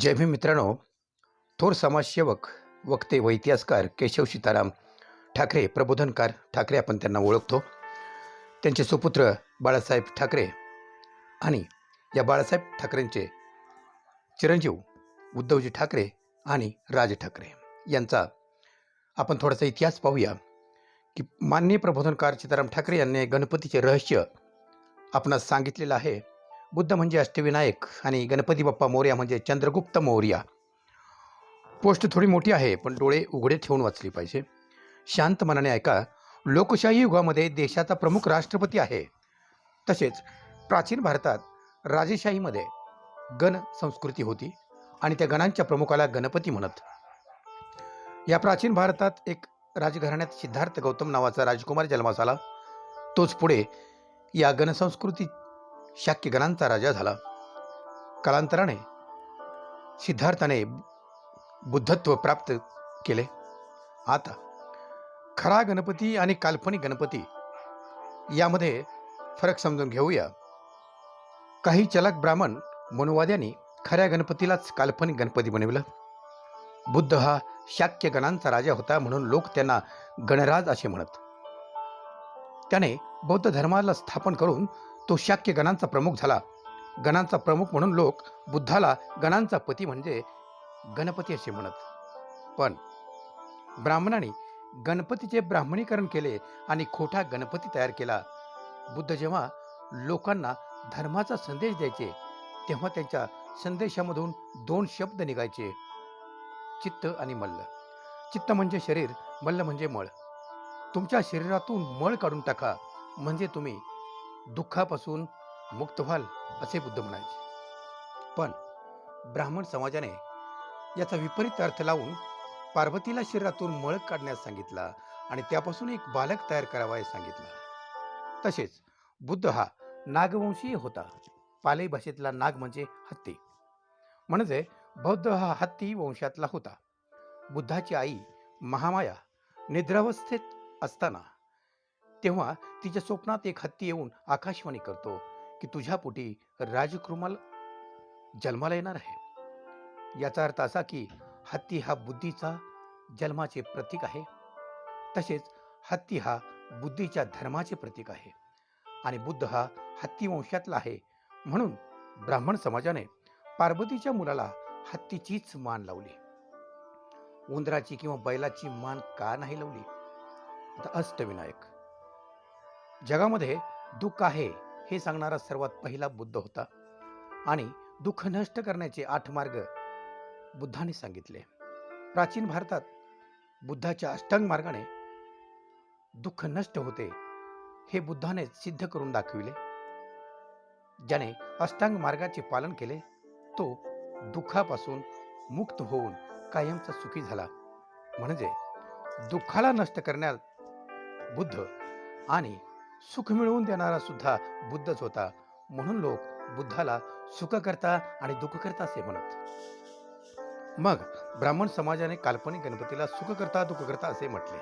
जय भीम मित्रांनो थोर समाजसेवक वक्ते व इतिहासकार केशव सीताराम ठाकरे प्रबोधनकार ठाकरे आपण त्यांना ओळखतो. त्यांचे सुपुत्र बाळासाहेब ठाकरे आणि या बाळासाहेब ठाकरेंचे चिरंजीव उद्धवजी ठाकरे आणि राज ठाकरे यांचा आपण थोडासा इतिहास पाहूया की माननीय प्रबोधनकार सीताराम ठाकरे यांनी गणपतीचे रहस्य आपणास सांगितलेलं आहे. बुद्ध म्हणजे अष्टविनायक आणि गणपती बाप्पा मौर्या म्हणजे चंद्रगुप्त मौर्या. पोस्ट थोडी मोठी आहे पण डोळे उघडे ठेवून वाचली पाहिजे. शांत मनाने ऐका लोकशाही युगामध्ये देशाचा प्रमुख राष्ट्रपती आहे. तसेच प्राचीन भारतात राजेशाहीमध्ये गण संस्कृती होती आणि त्या गणांच्या प्रमुखाला गणपती म्हणत. या प्राचीन भारतात एक राजघराण्यात सिद्धार्थ गौतम नावाचा राजकुमार जन्मास आला. तोच पुढे या गणसंस्कृती शाक्यगणांचा राजा झाला. कालांतराने सिद्धार्थाने बुद्धत्व प्राप्त केले. आता खरा गणपती आणि काल्पनिक गणपती यामध्ये फरक समजून घेऊया. काही चलक ब्राह्मण मनुवाद्यांनी खऱ्या गणपतीलाच काल्पनिक गणपती बनविलं. बुद्ध हा शाक्य गणांचा राजा होता म्हणून लोक त्यांना गणराज असे म्हणत. त्याने बौद्ध धर्माला स्थापन करून तो शाक्य गणांचा प्रमुख झाला. गणांचा प्रमुख म्हणून लोक बुद्धाला गणांचा पती म्हणजे गणपती असे म्हणत. पण ब्राह्मणांनी गणपतीचे ब्राह्मणीकरण केले आणि खोटा गणपती तयार केला. बुद्ध जेव्हा लोकांना धर्माचा संदेश द्यायचे तेव्हा त्यांच्या संदेशामधून दोन शब्द निघायचे. चित्त आणि मल्ल. चित्त म्हणजे शरीर मल्ल म्हणजे मळ. तुमच्या शरीरातून मळ काढून टाका. म्हणजे तुम्ही दुःखापासून मुक्त व्हाल असे बुद्ध म्हणायचे. पण ब्राह्मण समाजाने याचा विपरीत अर्थ लावून पार्वतीला शरीरातून मळ काढण्यास सांगितला आणि त्यापासून एक बालक तयार करावा हे सांगितलं. तसेच बुद्ध हा नागवंशीय होता. पाले भाषेतला नाग म्हणजे हत्ती. म्हणजे बौद्ध हा हत्ती वंशातला होता. बुद्धाची आई महामाया निद्रावस्थेत असताना तेव्हा तिच्या स्वप्नात एक हत्ती येऊन आकाशवाणी करतो की तुझ्या पोटी राजकुमाल जन्माला येणार आहे. याचा अर्थ असा की हत्ती हा बुद्धीचा जन्माचे प्रतीक आहे. तसेच हत्ती हा बुद्धीच्या धर्माचे प्रतीक आहे आणि बुद्ध हा हत्ती वंशातला आहे म्हणून ब्राह्मण समाजाने पार्वतीच्या मुलाला हत्तीचीच मान लावली. उंदराची किंवा बैलाची मान का नाही लावली? आता अष्टविनायक जगामध्ये दुःख आहे हे सांगणारा सर्वात पहिला बुद्ध होता. आणि दुःख नष्ट करण्याचे आठ मार्ग बुद्धाने सांगितले. प्राचीन भारतात बुद्धाच्या अष्टांग मार्गाने दुःख नष्ट होते हे बुद्धाने सिद्ध करून दाखविले. ज्याने अष्टांग मार्गाचे पालन केले तो दुःखापासून मुक्त होऊन कायमचा सुखी झाला. म्हणजे दुःखाला नष्ट करण्यात बुद्ध आणि सुख मिळवून देणारा सुद्धा बुद्धच होता. म्हणून लोक बुद्धाला सुखकर्ता आणि दुःखकर्ता असे म्हणत. मग ब्राह्मण समाजाने काल्पनिक गणपतीला सुखकर्ता दुःखकर्ता असे म्हटले.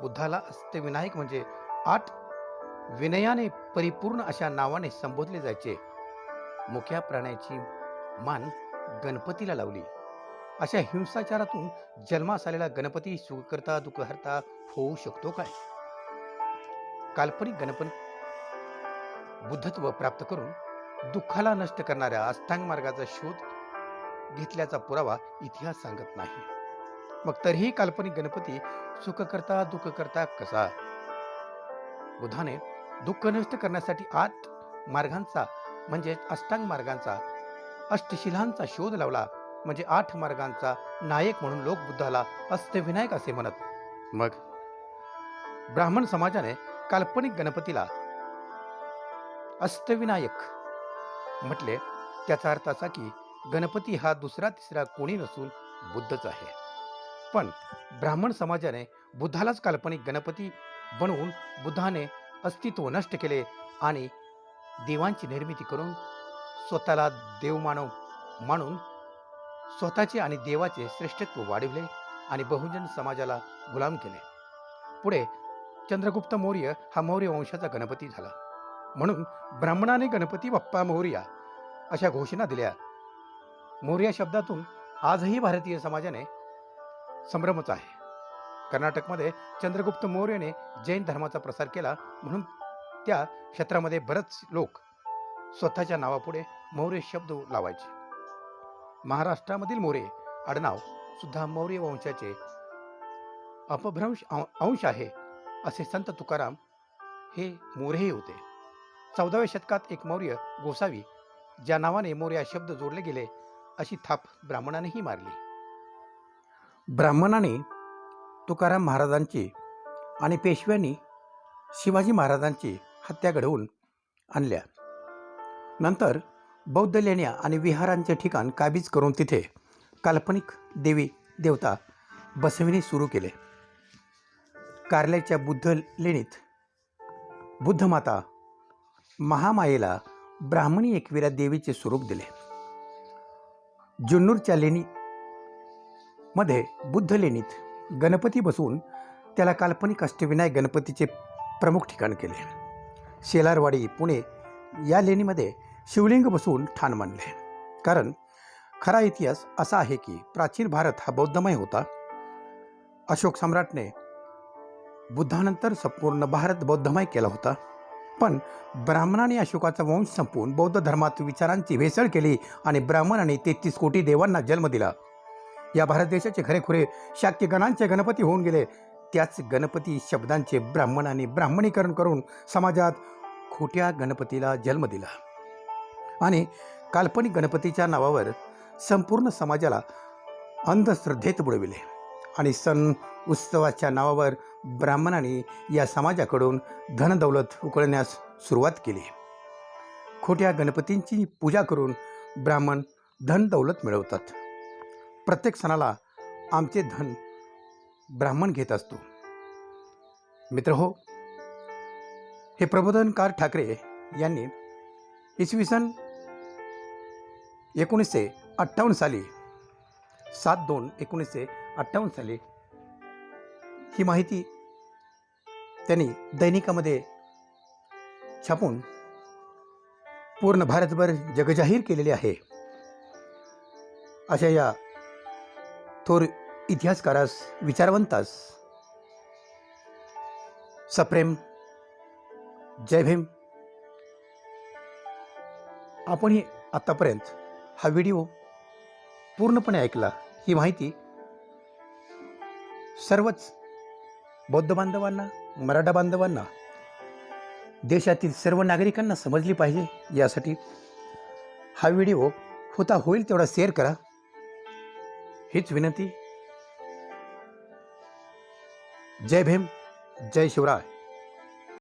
बुद्धाला अष्टविनायक म्हणजे आठ विनयाने परिपूर्ण अशा नावाने संबोधले जायचे. मुख्या प्राण्याची मान गणपतीला लावली. अशा हिंसाचारातून जन्मास आलेला गणपती सुखकर्ता दुःखहर्ता होऊ शकतो काय? काल्पनिक गणपन बुद्धत्व प्राप्त करून दुःखाला नष्ट करणाऱ्या अष्टांग मार्गाचा शोध घेतल्याचा पुरावा इतिहास सांगत नाही. मग तरीही काल्पनिक गणपती सुख करता कसा? बुद्धाने दुःख नष्ट करण्यासाठी आठ मार्गांचा म्हणजे अष्टांग मार्गांचा अष्टशिलांचा शोध लावला म्हणजे आठ मार्गांचा नायक म्हणून लोक बुद्धाला अष्टविनायक असे म्हणत. मग ब्राह्मण समाजाने काल्पनिक गणपतीला अष्टविनायक म्हटले. त्याचा अर्थ असा की गणपती हा दुसरा तिसरा कोणी नसून बुद्धच आहे. पण ब्राह्मण समाजाने बुद्धालाच काल्पनिक गणपती बनवून बुद्धाने अस्तित्व नष्ट केले आणि देवांची निर्मिती करून स्वतःला देव मानव मानून स्वतःचे आणि देवाचे श्रेष्ठत्व वाढविले आणि बहुजन समाजाला गुलाम केले. पुढे चंद्रगुप्त मौर्य हा मौर्य वंशाचा गणपती झाला. म्हणून ब्राह्मणाने गणपती बाप्पा मौर्या अशा घोषणा दिल्या. मौर्य शब्दातून आजही भारतीय समाजाने संभ्रमच आहे. कर्नाटकमध्ये चंद्रगुप्त मौर्यने जैन धर्माचा प्रसार केला म्हणून त्या क्षेत्रामध्ये बरेच लोक स्वतःच्या नावापुढे मौर्य शब्द लावायचे. महाराष्ट्रामधील मौर्य आडनाव सुद्धा मौर्य वंशाचे अपभ्रंश अंश आहे. असे संत तुकाराम हे मोरेही होते. चौदाव्या शतकात एक मौर्य गोसावी ज्या नावाने मौर्य शब्द जोडले गेले अशी थाप ब्राह्मणानेही मारली. ब्राह्मणाने तुकाराम महाराजांची आणि पेशव्यांनी शिवाजी महाराजांची हत्या घडवून आणल्या. नंतर बौद्ध लेण्या आणि विहारांचे ठिकाण काबीज करून तिथे काल्पनिक देवी देवता बसविणे सुरू केले. कारल्याच्या बुद्ध लेणीत. बुद्धमाता महामायेला ब्राह्मणी एकविरा देवीचे स्वरूप दिले. जुन्नूरच्या लेणी मध्ये बुद्ध लेणीत गणपती बसवून त्याला काल्पनिक अष्टविनायक गणपतीचे प्रमुख ठिकाण केले. शेलारवाडी पुणे या लेणीमध्ये शिवलिंग बसवून ठाण मानले कारण खरा इतिहास असा आहे की प्राचीन भारत हा बौद्धमय होता. अशोक सम्राटने बुद्धानंतर संपूर्ण भारत बौद्धमय केला होता. पण ब्राह्मणाने अशोकाचा वंश संपवून बौद्ध धर्मात विचारांची भेसळ केली आणि ब्राह्मणाने तेहतीस कोटी देवांना जन्म दिला. या भारत देशाचे खरेखुरे शाक्य गणांचे गणपती होऊन गेले. त्याच गणपती शब्दांचे ब्राह्मणाने ब्राह्मणीकरण करून समाजात खोट्या गणपतीला जन्म दिला. आणि काल्पनिक गणपतीच्या नावावर संपूर्ण समाजाला अंधश्रद्धेत बुडविले. आणि सण उत्सवाच्या नावावर ब्राह्मणांनी या समाजाकडून धनदौलत उकळण्यास सुरुवात केली. खोट्या गणपतींची पूजा करून ब्राह्मण धन दौलत मिळवतात. प्रत्येक सणाला आमचे धन ब्राह्मण घेत असतो. मित्र हो हे प्रबोधनकार ठाकरे यांनी इसवी सन एकोणीसशे अठ्ठावन्न साली सात दोन एकोणीसशे अठ्ठावन्न साली ही माहिती त्यांनी दैनिकामध्ये छापून पूर्ण भारतभर जगजाहीर केलेली आहे. अशा या थोर इतिहासकारास विचारवंतास सप्रेम जय भीम. आपणही आत्तापर्यंत हा व्हिडिओ पूर्णपणे ऐकला. ही माहिती सर्वच बौद्ध बांधवांना मराठा बांधवांना देशातील सर्व नागरिकांना समजली पाहिजे. यासाठी हा व्हिडिओ होता होईल तेवढा शेअर करा. हीच विनंती. जय भीम जय शिवराय.